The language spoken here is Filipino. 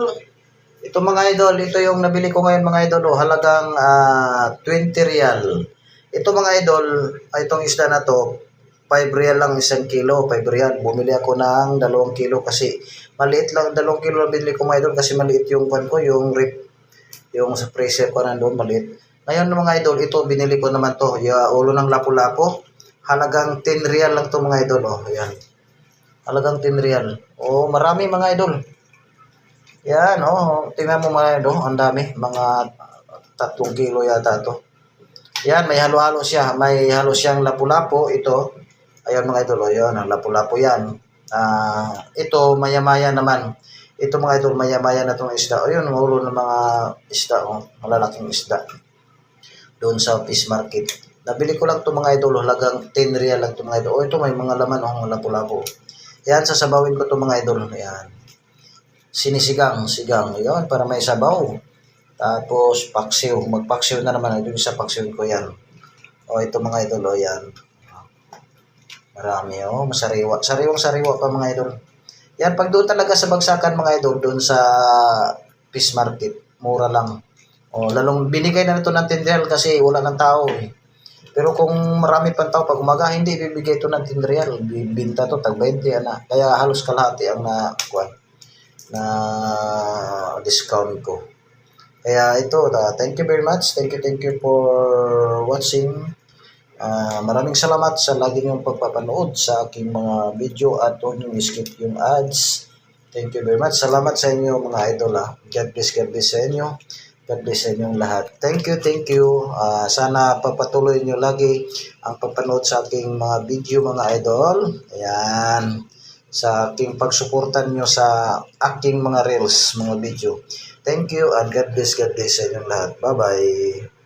idol. Ito mga idol, ito yung nabili ko ngayon mga idol, oh, halagang ah, 20 real. Ito mga idol, ah, itong isda na to, 5 real lang isang kilo, 5 real. Bumili ako ng 2 kilo kasi maliit lang, 2 kilo lang binili ko mga idol kasi maliit yung kwan ko, yung rip, yung sa freezer ko nandoon, maliit. Ngayon mga idol, ito binili ko naman to, yung ulo ng lapu-lapo. Halagang 10 real lang to mga idol, oh, ayan. Halagang 10 real. Oh, marami mga idol. Yan, oh. Tingnan mo mga idol, ang dami. Mga tatlong kilo yata to. Yan, may halo-halo siya. May halo siyang lapu-lapu. Ito, ayun mga idol, oh, ang lapu-lapu yan. Ah, ito, maya-maya naman. Ito mga idol, maya-maya na itong isda. O yun, ulo ng mga isda, oh. Malalaking isda. Doon sa fish market. Nabili ko lang ito mga idol, halagang 10 real lang ito mga idol. O ito, may mga laman, oh, lapu-lapu. Yan, sasabawin ko ito mga idol. Yan sinisigang, sigang, yun, para may sabaw. Tapos, paksiw. Magpaksiw na naman. Yung sa paksiw ko yan. O, ito mga idol, o yan. Marami, o. Masariwa. Sariwang sariwa pa mga idol. Yan, pag doon talaga sa bagsakan mga idol, doon sa fish market, mura lang. O, lalong binigay na ito ng tindel kasi wala ng tao eh. Pero kung marami pang tao pag umaga, hindi bibigay ito ng tindreal. Bibinta to tag 20 ana. Kaya halos kalahati ang na kuwan na discount ko. Kaya ito, uh, thank you very much. Thank you, thank you for watching. Ah, maraming salamat sa lagi niyong pagpapanood sa aking mga video at huwag niyong skip yung ads. Thank you very much. Salamat sa inyo mga idol. ah. God bless, God bless sa inyo. God bless sa inyong lahat. Thank you, thank you. Ah, sana papatuloy niyo lagi ang pagpanood sa aking mga video mga idol. Ayan sa aking pagsuportan nyo sa aking mga reels, mga video. Thank you and God bless, God bless sa inyong lahat. Bye-bye.